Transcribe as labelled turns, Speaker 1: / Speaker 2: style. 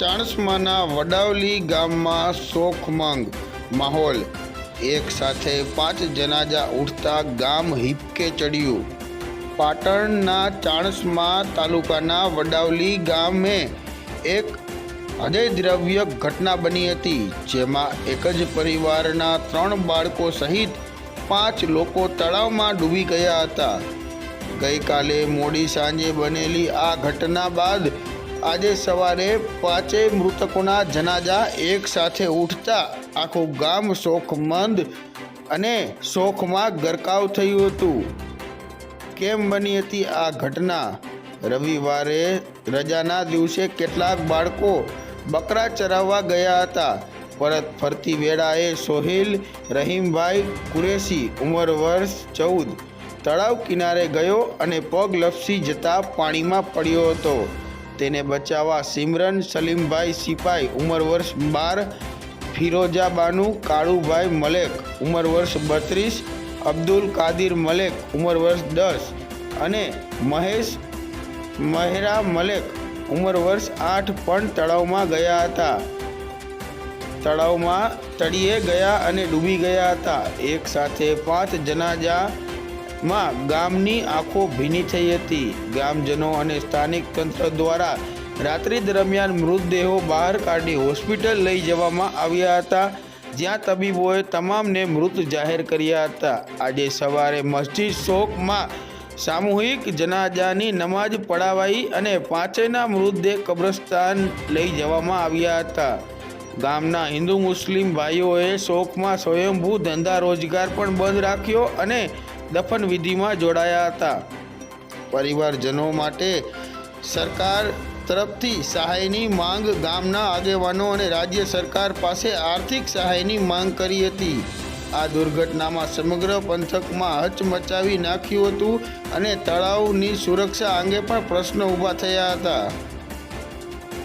Speaker 1: ચાણસ્માના વડાવલી ગામમાં શોખમંગ માહોલ. એક સાથે પાંચ જનાજા ઉઠતા ગામ હિપકે ચડ્યું. પાટણના ચાણસમા તાલુકાના વડાવલી ગામે એક હૃદયદ્રવ્ય ઘટના બની હતી, જેમાં એક જ પરિવારના ત્રણ બાળકો સહિત પાંચ લોકો તળાવમાં ડૂબી ગયા હતા. ગઈકાલે મોડી સાંજે બનેલી આ ઘટના બાદ આજે સવારે પાંચેય મૃતકોના જનાજા એક સાથે ઉઠતા આખું ગામ શોખમંદ અને શોખમાં ગરકાવ થયું હતું. કેમ બની હતી આ ઘટના? રવિવારે રજાના દિવસે કેટલાક બાળકો બકરા ચરાવવા ગયા હતા. પરત ફરતી વેળાએ સોહિલ રહીમભાઈ કુરેશી, ઉંમર વર્ષ ચૌદ, તળાવ કિનારે ગયો અને પગ લપસી જતા પાણીમાં પડ્યો હતો. તેને બચાવવા સિમરન સલીમભાઈ સિપાઈ ઉંમર વર્ષ બાર ફિરોજાબાનુ કાળુભાઈ મલેક ઉંમર વર્ષ બત્રીસ, અબ્દુલ કાદિર મલેક ઉંમર વર્ષ દસ અને મહેશ મહેરા મલેક ઉંમર વર્ષ આઠ પણ તળાવમાં ગયા હતા. તળાવમાં તળિયે ગયા અને ડૂબી ગયા હતા. એક સાથે પાંચ જનાજામાં ગામની આંખો ભીની થઈ હતી. ગામજનો અને સ્થાનિક તંત્ર દ્વારા રાત્રિ દરમિયાન મૃતદેહો બહાર કાઢી હોસ્પિટલ લઈ જવામાં આવ્યા હતા. જ્યાં તબીબોએ તમામને મૃત જાહેર કર્યા હતા. આજે સવારે મસ્જિદ શોકમાં સામૂહિક જનાજાની નમાઝ પડાવાઈ અને પાંચેયના મૃતદેહ કબ્રસ્તાન લઈ જવામાં આવ્યા હતા. ગામના હિન્દુ મુસ્લિમ ભાઈઓએ શોકમાં સ્વયંભૂ ધંધા રોજગાર પણ બંધ રાખ્યો અને દફન વિધિમાં જોડાયા હતા. પરિવારજનો માટે સરકાર તરફથી સહાયની માંગ ગામના આગેવાનો અને રાજ્ય સરકાર પાસે આર્થિક સહાયની માંગ કરી હતી. આ દુર્ઘટનામાં સમગ્ર પંથકમાં હચમચાવી નાખ્યું હતું અને તળાવની સુરક્ષા અંગે પણ પ્રશ્નો ઊભા થયા હતા.